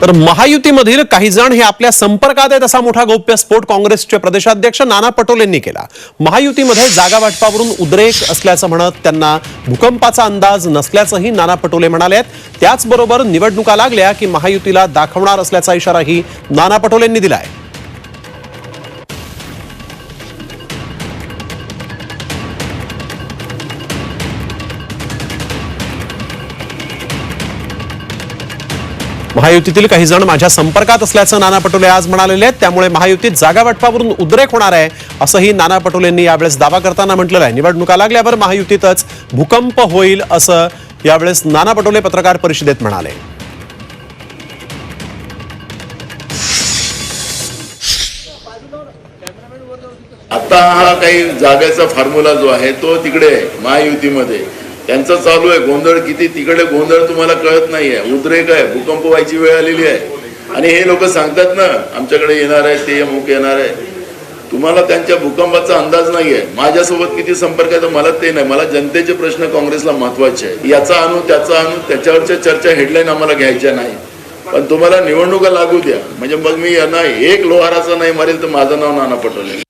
तर महायुतीमधील काही जण हे आपल्या संपर्कात आहेत असा मोठा गौप्यस्फोट काँग्रेसचे प्रदेशाध्यक्ष नाना पटोलेंनी केला. महायुतीमध्ये जागा वाटपावरून उद्रेक असल्याचं म्हणत त्यांना भूकंपाचा अंदाज नसल्याचंही नाना पटोले म्हणाले आहेत. त्याचबरोबर निवडणुका लागल्या की महायुतीला दाखवणार असल्याचा इशाराही नाना पटोलेंनी दिलाय. महायुतीतील काही जण माझ्या संपर्कात असल्याचं नाना पटोले आज म्हणालेले आहेत. त्यामुळे महायुतीत जागा वाटपावरून उद्रेक होणार आहे असंही नाना पटोलेंनी यावेळेस दावा करताना म्हटलेलं आहे. निवडणुका लागल्यावर महायुतीतच भूकंप होईल असं यावेळेस नाना पटोले पत्रकार परिषदेत म्हणाले. आता हा काही जागेचा फॉर्म्युला जो आहे तो तिकडे महायुतीमध्ये. त्यांचं चालू आहे. गोंधळ किती? तिकडे गोंधळ तुम्हाला कळत नाहीये. उद्रेक आहे. भूकंप व्हायची वेळ आलेली आहे. आणि हे लोक सांगतात ना आमच्याकडे येणार आहे ते अमुक येणार आहे. तुम्हाला त्यांच्या भूकंपाचा अंदाज नाहीये. माझ्यासोबत किती संपर्क आहे तर मला ते नाही. मला जनतेचे प्रश्न काँग्रेसला महत्त्वाचे आहे याचा आणू त्याचा आणू त्याच्यावरच्या चर्चा हेडलाईन आम्हाला घ्यायच्या नाही. पण तुम्हाला निवडणुका लागू द्या. म्हणजे मग मी यांना एक लोहाराचा नाही मारेल तर माझं नाव नाना पटोले.